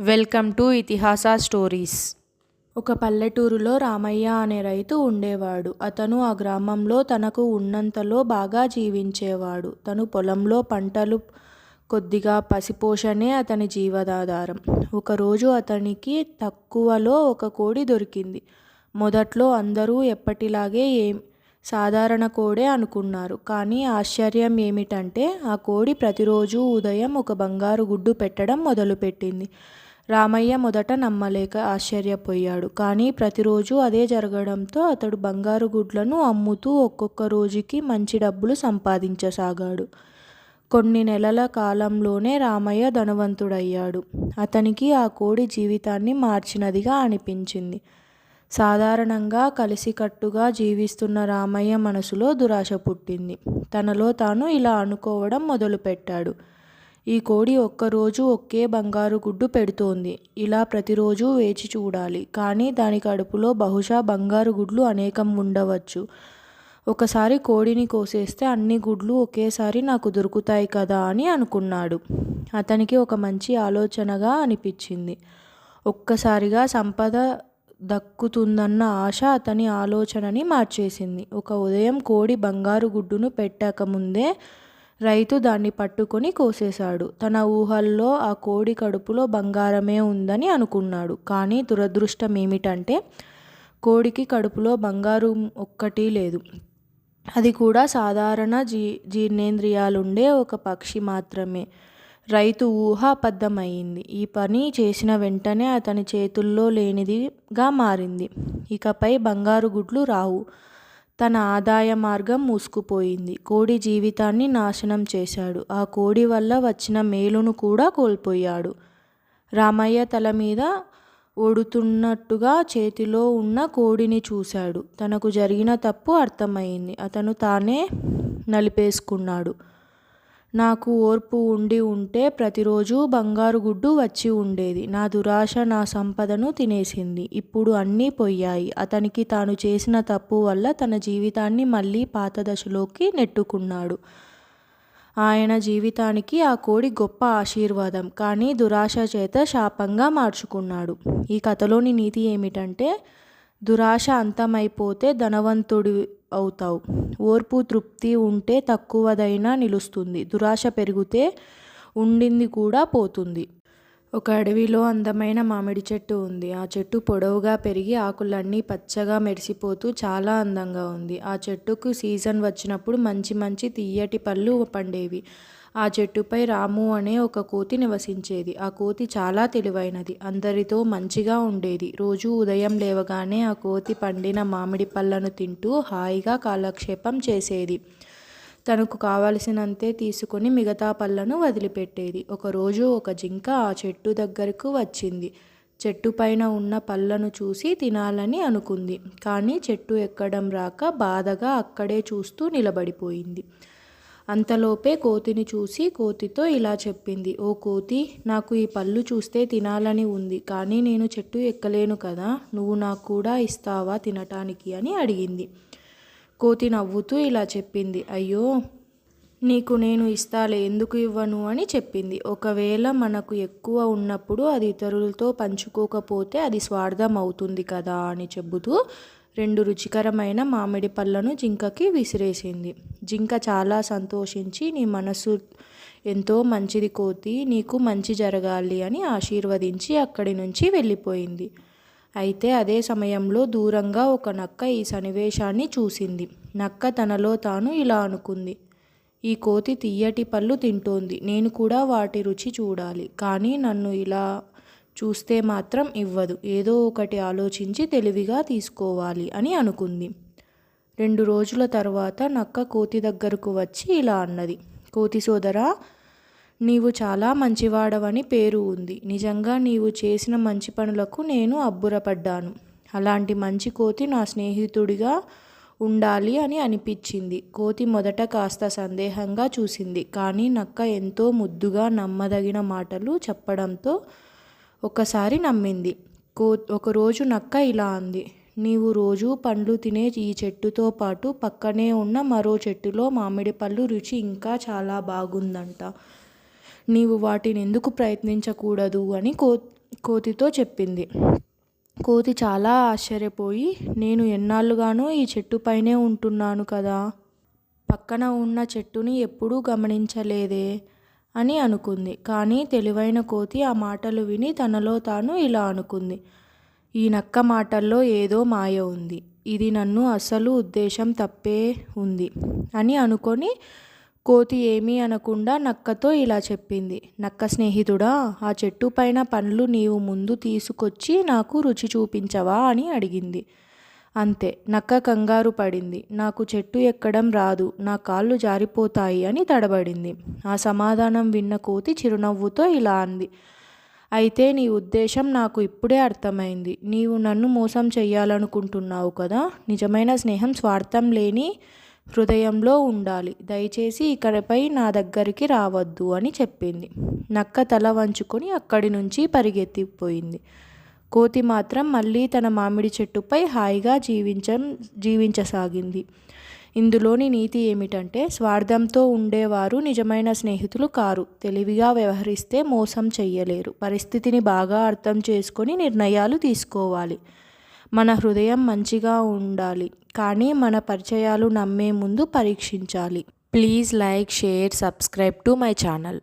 Welcome to ఇతిహాస stories. ఒక పల్లెటూరులో రామయ్య అనే రైతు ఉండేవాడు. అతను ఆ గ్రామంలో తనకు ఉన్నంతలో బాగా జీవించేవాడు. తను పొలంలో పంటలు కొద్దిగా పసిపోషణే అతని జీవనాధారం. ఒకరోజు అతనికి తక్కువలో ఒక కోడి దొరికింది. మొదట్లో అందరూ ఎప్పటిలాగే ఏం సాధారణ కోడే అనుకున్నారు. కానీ ఆశ్చర్యం ఏమిటంటే ఆ కోడి ప్రతిరోజు ఉదయం ఒక బంగారు గుడ్డు పెట్టడం మొదలుపెట్టింది. రామయ్య మొదట నమ్మలేక ఆశ్చర్యపోయాడు. కానీ ప్రతిరోజు అదే జరగడంతో అతడు బంగారు గుడ్లను అమ్ముతూ ఒక్కొక్క రోజుకి మంచి డబ్బులు సంపాదించసాగాడు. కొన్ని నెలల కాలంలోనే రామయ్య ధనవంతుడయ్యాడు. అతనికి ఆ కోడి జీవితాన్ని మార్చినదిగా అనిపించింది. సాధారణంగా కలిసికట్టుగా జీవిస్తున్న రామయ్య మనసులో దురాశ పుట్టింది. తనలో తాను ఇలా అనుకోవడం మొదలుపెట్టాడు. ఈ కోడి ఒక్కరోజు ఒకే బంగారు గుడ్డు పెడుతోంది. ఇలా ప్రతిరోజు వేచి చూడాలి. కానీ దాని కడుపులో బహుశా బంగారు గుడ్లు అనేకం ఉండవచ్చు. ఒకసారి కోడిని కోసేస్తే అన్ని గుడ్లు ఒకేసారి నాకు దొరుకుతాయి కదా అని అనుకున్నాడు. అతనికి ఒక మంచి ఆలోచనగా అనిపించింది. ఒక్కసారిగా సంపద దక్కుతుందన్న ఆశ అతని ఆలోచనని మార్చేసింది. ఒక ఉదయం కోడి బంగారు గుడ్డును పెట్టక ముందే రైతు దాన్ని పట్టుకొని కోసేశాడు. తన ఊహల్లో ఆ కోడి కడుపులో బంగారమే ఉందని అనుకున్నాడు. కానీ దురదృష్టం ఏమిటంటే కోడికి కడుపులో బంగారు ఒక్కటి లేదు. అది కూడా సాధారణ జీ జీర్ణేంద్రియాలుండే ఒక పక్షి మాత్రమే. రైతు ఊహ అబద్ధమయ్యింది ఈ పని చేసిన వెంటనే అతని చేతుల్లో లేనిదిగా మారింది. ఇకపై బంగారు గుడ్లు రావు. తన ఆదాయ మార్గం మూసుకుపోయింది. కోడి జీవితాన్ని నాశనం చేశాడు. ఆ కోడి వల్ల వచ్చిన మేలును కూడా కోల్పోయాడు. రామయ్య తల మీద ఓడుతున్నట్టుగా చేతిలో ఉన్న కోడిని చూశాడు. తనకు జరిగిన తప్పు అర్థమైంది. అతను తానే నలిపేసుకున్నాడు. నాకు ఓర్పు ఉండి ఉంటే ప్రతిరోజు బంగారు గుడ్డు వచ్చి ఉండేది. నా దురాశ నా సంపదను తినేసింది. ఇప్పుడు అన్నీ పోయాయి అతనికి తాను చేసిన తప్పు వల్ల తన జీవితాన్ని మళ్ళీ పాత దశలోకి నెట్టుకున్నాడు. ఆయన జీవితానికి ఆ కోడి గొప్ప ఆశీర్వాదం. కానీ దురాశ చేత శాపంగా మార్చుకున్నాడు. ఈ కథలోని నీతి ఏమిటంటే దురాశ అంతమైపోతే ధనవంతుడి అవుతావు. ఓర్పు తృప్తి ఉంటే తక్కువదైనా నిలుస్తుంది. దురాశ పెరిగితే ఉండింది కూడా పోతుంది. ఒక అడవిలో అందమైన మామిడి చెట్టు ఉంది. ఆ చెట్టు పొడవుగా పెరిగి ఆకులన్నీ పచ్చగా మెరిసిపోతూ చాలా అందంగా ఉంది. ఆ చెట్టుకు సీజన్ వచ్చినప్పుడు మంచి మంచి తీయటి పళ్ళు పండేవి. ఆ చెట్టుపై రాము అనే ఒక కోతి నివసించేది. ఆ కోతి చాలా తెలివైనది. అందరితో మంచిగా ఉండేది. రోజు ఉదయం లేవగానే ఆ కోతి పండిన మామిడి పళ్ళను తింటూ హాయిగా కాలక్షేపం చేసేది. తనకు కావలసినంతే తీసుకొని మిగతా పళ్ళను వదిలిపెట్టేది. ఒకరోజు ఒక జింక ఆ చెట్టు దగ్గరకు వచ్చింది. చెట్టు పైన ఉన్న పళ్ళను చూసి తినాలని అనుకుంది. కానీ చెట్టు ఎక్కడం రాక బాధగా అక్కడే చూస్తూ నిలబడిపోయింది. అంతలోపే కోతిని చూసి కోతితో ఇలా చెప్పింది ఓ కోతి నాకు ఈ పళ్ళు చూస్తే తినాలని ఉంది కానీ నేను చెట్టు ఎక్కలేను కదా నువ్వు నాకు కూడా ఇస్తావా తినటానికి? అని అడిగింది. కోతి నవ్వుతూ ఇలా చెప్పింది అయ్యో నీకు నేను ఇస్తాలే ఎందుకు ఇవ్వను? అని చెప్పింది. ఒకవేళ మనకు ఎక్కువ ఉన్నప్పుడు అది ఇతరులతో పంచుకోకపోతే అది స్వార్థం అవుతుంది కదా అని చెబుతూ రెండు రుచికరమైన మామిడి పళ్ళను జింకకి విసిరేసింది. జింక చాలా సంతోషించి నీ మనసు ఎంతో మంచిది కోతి నీకు మంచి జరగాలి అని ఆశీర్వదించి అక్కడి నుంచి వెళ్ళిపోయింది. అయితే అదే సమయంలో దూరంగా ఒక నక్క ఈ సన్నివేశాన్ని చూసింది. నక్క తనలో తాను ఇలా అనుకుంది ఈ కోతి తీయటి పళ్ళు తింటోంది నేను కూడా వాటి రుచి చూడాలి. కానీ నన్ను ఇలా చూస్తే మాత్రం ఇవ్వదు. ఏదో ఒకటి ఆలోచించి తెలివిగా తీసుకోవాలి అని అనుకుంది. రెండు రోజుల తర్వాత నక్క కోతి దగ్గరకు వచ్చి ఇలా అన్నది. కోతి సోదరా నీవు చాలా మంచివాడవని పేరు ఉంది. నిజంగా నీవు చేసిన మంచి పనులకు నేను అబ్బురపడ్డాను. అలాంటి మంచి కోతి నా స్నేహితుడిగా ఉండాలి అని అనిపించింది. కోతి మొదట కాస్త సందేహంగా చూసింది. కానీ నక్క ఎంతో ముద్దుగా నమ్మదగిన మాటలు చెప్పడంతో ఒకసారి నమ్మింది. కో ఒకరోజు నక్క ఇలా అంది. నీవు రోజు పండ్లు తినే ఈ చెట్టుతో పాటు పక్కనే ఉన్న మరో చెట్టులో మామిడి పళ్ళు రుచి ఇంకా చాలా బాగుందంట. నీవు వాటిని ఎందుకు ప్రయత్నించకూడదు అని కో కోతితో చెప్పింది. కోతి చాలా ఆశ్చర్యపోయి నేను ఎన్నాళ్ళుగానో ఈ చెట్టుపైనే ఉంటున్నాను కదా. పక్కన ఉన్న చెట్టుని ఎప్పుడూ గమనించలేదే. అని అనుకుంది. కానీ తెలివైన కోతి ఆ మాటలు విని తనలో తాను ఇలా అనుకుంది. ఈ నక్క మాటల్లో ఏదో మాయ ఉంది. ఇది నన్ను అసలు ఉద్దేశం తప్పే ఉంది అని అనుకొని కోతి ఏమీ అనకుండా నక్కతో ఇలా చెప్పింది. నక్క స్నేహితుడా ఆ చెట్టు పైన పండ్లు నీవు ముందు తీసుకొచ్చి నాకు రుచి చూపించవా అని అడిగింది. అంతే నక్క కంగారు పడింది. నాకు చెట్టు ఎక్కడం రాదు నా కాళ్ళు జారిపోతాయి అని తడబడింది. ఆ సమాధానం విన్న కోతి చిరునవ్వుతో ఇలా అంది. అయితే నీ ఉద్దేశం నాకు ఇప్పుడే అర్థమైంది. నీవు నన్ను మోసం చెయ్యాలనుకుంటున్నావు కదా? నిజమైన స్నేహం స్వార్థం లేని హృదయంలో ఉండాలి. దయచేసి ఇక్కడిపై నా దగ్గరికి రావద్దు అని చెప్పింది. నక్క తల వంచుకొని అక్కడి నుంచి పరిగెత్తిపోయింది. కోతి మాత్రం మళ్ళీ తన మామిడి చెట్టుపై హాయిగా జీవించ జీవించసాగింది. ఇందులోని నీతి ఏమిటంటే స్వార్థంతో ఉండేవారు నిజమైన స్నేహితులు కారు. తెలివిగా వ్యవహరిస్తే మోసం చెయ్యలేరు. పరిస్థితిని బాగా అర్థం చేసుకొని నిర్ణయాలు తీసుకోవాలి. మన హృదయం మంచిగా ఉండాలి. కానీ మన పరిచయాలు నమ్మే ముందు పరీక్షించాలి. Please like share subscribe to my channel.